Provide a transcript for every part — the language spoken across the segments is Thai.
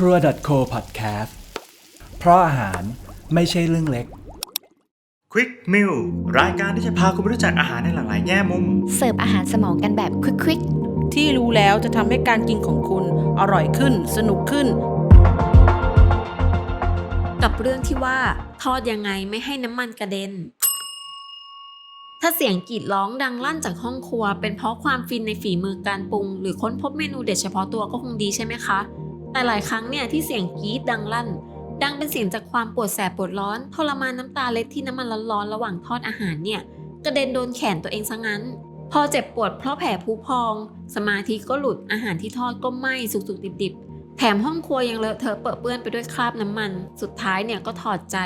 ครัว .co podcast เพราะอาหารไม่ใช่เรื่องเล็ก Quick Meal รายการที่จะพาคุณไปรู้จักอาหารในหลากหลายแง่มุม เสิร์ฟอาหารสมองกันแบบควิกที่รู้แล้วจะทำให้การกินของคุณอร่อยขึ้น สนุกขึ้น กับเรื่องที่ว่าทอดยังไงไม่ให้น้ำมันกระเด็น ถ้าเสียงกรีดร้องดังลั่นจากห้องครัว เป็นเพราะความฟินในฝีมือการปรุง หรือค้นพบเมนูเด็ดเฉพาะตัวก็คงดีใช่ไหมคะ แต่หลายครั้งเนี่ยที่เสียงกรี๊ดดังลั่น ดังเป็นเสียงจากความปวดแสบปวดร้อนทรมานน้ำตาเล็ดที่น้ำมันร้อนๆระหว่างทอดอาหารเนี่ยกระเด็นโดนแขนตัวเองซะงั้น พอเจ็บปวดเพราะแผลผุพอง สมาธิก็หลุดอาหารที่ทอดก็ไหม้สุกๆดิบๆ แถมห้องครัวยังเลอะเทอะเปื้อนเปื้อนไปด้วยคราบน้ำมัน สุดท้ายเนี่ยก็ถอดใจ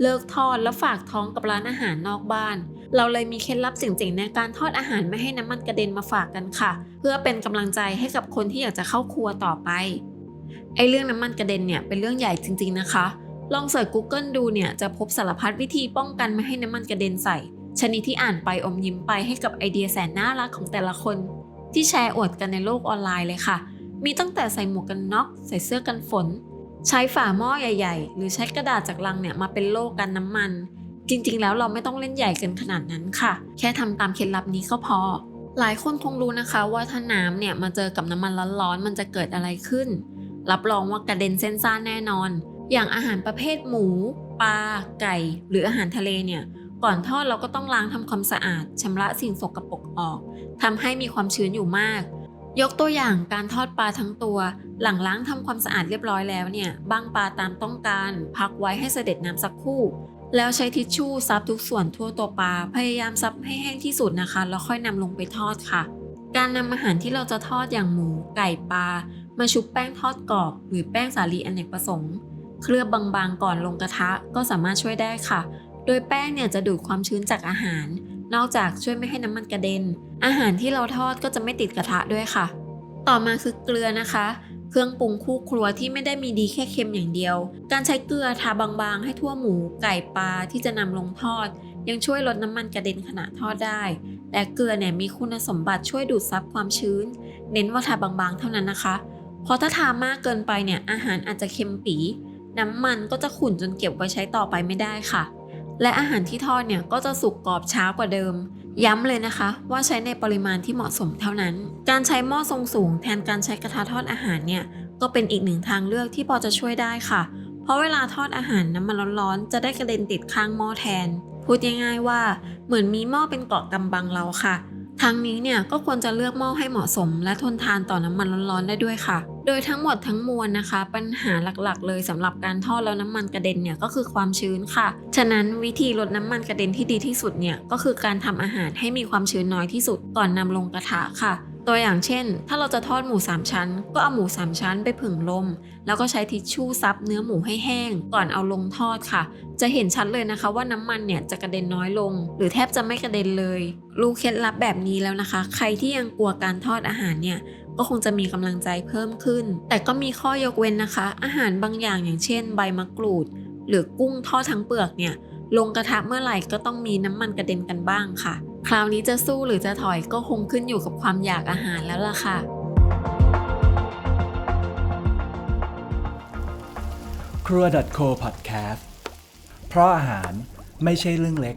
เลิกทอดแล้วฝากท้องกับร้านอาหารนอกบ้าน เราเลยมีเคล็ดลับเจ๋งๆในการทอดอาหารไม่ให้น้ำมันกระเด็นมาฝากกันค่ะ เพื่อเป็นกำลังใจให้กับคนที่อยากจะเข้าครัวต่อไป ไอเรื่องน้ำมันกระเด็นเนี่ยเป็นเรื่องใหญ่จริง ๆนะคะ ลองเสิร์ช Google ดูเนี่ยจะพบสารพัดวิธีป้องกันไม่ให้น้ำมันกระเด็นใส่ ชนิดที่อ่านไปอมยิ้มไปให้กับไอเดียแสนน่ารักของแต่ละคน ที่แชร์อวดกันในโลกออนไลน์เลยค่ะ มีตั้งแต่ใส่หมวกกันน็อก ใส่เสื้อกันฝน ใช้ฝาหม้อใหญ่ ๆ หรือใช้กระดาษจากลังเนี่ยมาเป็นโล่กันน้ำมัน จริงๆ แล้วเราไม่ต้องเล่นใหญ่เกินขนาดนั้นค่ะ แค่ทำตามเคล็ดลับนี้ก็พอหลายคนคงรู้นะคะว่าถ้าน้ำเนี่ยมาเจอกับน้ำมันร้อนๆ มันจะเกิดอะไรขึ้น รับรองว่ากระเด็นเส้นซ่านแน่นอน อย่างอาหารประเภทหมู ปลา ไก่ หรืออาหารทะเลเนี่ย ก่อนทอดเราก็ต้องล้างทำความสะอาดชำระสิ่งสกปรกออกทำให้มีความชื้นอยู่มาก ยกตัวอย่างการทอดปลาทั้งตัว หลังล้างทำความสะอาดเรียบร้อยแล้วเนี่ยบ้างปลาตามต้องการ พักไว้ให้เสด็จน้ำสักครู่แล้วใช้ทิชชู่ซับทุกส่วนทั่วตัวปลา พยายามซับให้แห้งที่สุดนะคะ แล้วค่อยนำลงไปทอดค่ะ การนำอาหารที่เราจะทอดอย่างหมู ไก่ปลา มาชุบแป้งทอดกรอบ หรือแป้งสาลีอเนกประสงค์ เคลือบบางๆก่อนลงกระทะก็สามารถช่วยได้ค่ะ โดยแป้งเนี่ยจะดูดความชื้นจากอาหาร นอกจากช่วยไม่ให้น้ำมันกระเด็น อาหารที่เราทอดก็จะไม่ติดกระทะด้วยค่ะ ต่อมาคือเกลือนะคะ เครื่องปรุงคู่ครัวที่ไม่ได้มีดีแค่เค็มอย่างเดียว การใช้เกลือทาบางๆ ให้ทั่วหมู ไก่ปลาที่จะนำลงทอด ยังช่วยลดน้ำมันกระเด็นขณะทอดได้และเกลือเนี่ยมีคุณสมบัติช่วยดูดซับความชื้น เน้นว่าทาบางๆ เท่านั้นนะคะ เพราะถ้าทามากเกินไปเนี่ยอาหารอาจจะเค็มปี น้ำมันก็จะขุ่นจนเก็บไว้ใช้ต่อไปไม่ได้ค่ะ และอาหารที่ทอดเนี่ยก็จะสุกกรอบช้ากว่าเดิม ย้ำเลยนะคะ ว่าใช้ในปริมาณที่เหมาะสมเท่านั้น การใช้หม้อทรงสูง แทนการใช้กระทะทอดอาหารเนี่ยก็เป็นอีกหนึ่งทางเลือกที่พอจะช่วยได้ค่ะ เพราะเวลาทอดอาหารน้ำมันร้อนๆจะได้กระเด็นติดข้างหม้อแทน พูดง่ายๆว่า เหมือนมีหม้อเป็นเกาะกำบังเราค่ะ ทั้งนี้เนี่ยก็ควรจะเลือกหม้อให้เหมาะสม และทนทานต่อน้ำมันร้อนๆได้ด้วยค่ะ โดยทั้งหมดทั้งมวลนะคะ ปัญหาหลักๆ เลยสำหรับการทอดแล้วน้ำมันกระเด็นเนี่ยก็คือความชื้นค่ะ ฉะนั้นวิธีลดน้ำมันกระเด็นที่ดีที่สุดเนี่ยก็คือการทำอาหารให้มีความชื้นน้อยที่สุดก่อนนำลงกระทะค่ะ ตัวอย่างเช่น ถ้าเราจะทอดหมู3ชั้น ก็เอาหมู3ชั้นไปผึ่งลม แล้วก็ใช้ทิชชู่ซับเนื้อหมูให้แห้ง ก่อนเอาลงทอดค่ะ จะเห็นชัดเลยนะคะว่าน้ำมันเนี่ยจะกระเด็นน้อยลง หรือแทบจะไม่กระเด็นเลย รู้เคล็ดลับแบบนี้แล้วนะคะ ใครที่ยังกลัวการทอดอาหารเนี่ยก็คงจะมีกำลังใจเพิ่มขึ้น แต่ก็มีข้อยกเว้นนะคะ อาหารบางอย่างอย่างเช่น ใบมะกรูด หรือกุ้งทอดทั้งเปลือกเนี่ยลงกระทะเมื่อไหร่ก็ต้องมีน้ำมันกระเด็นกันบ้างค่ะ คราวนี้จะสู้หรือจะถอยก็คงขึ้นอยู่กับความอยากอาหารแล้วล่ะค่ะ ครัว .co podcast เพราะอาหารไม่ใช่เรื่องเล็ก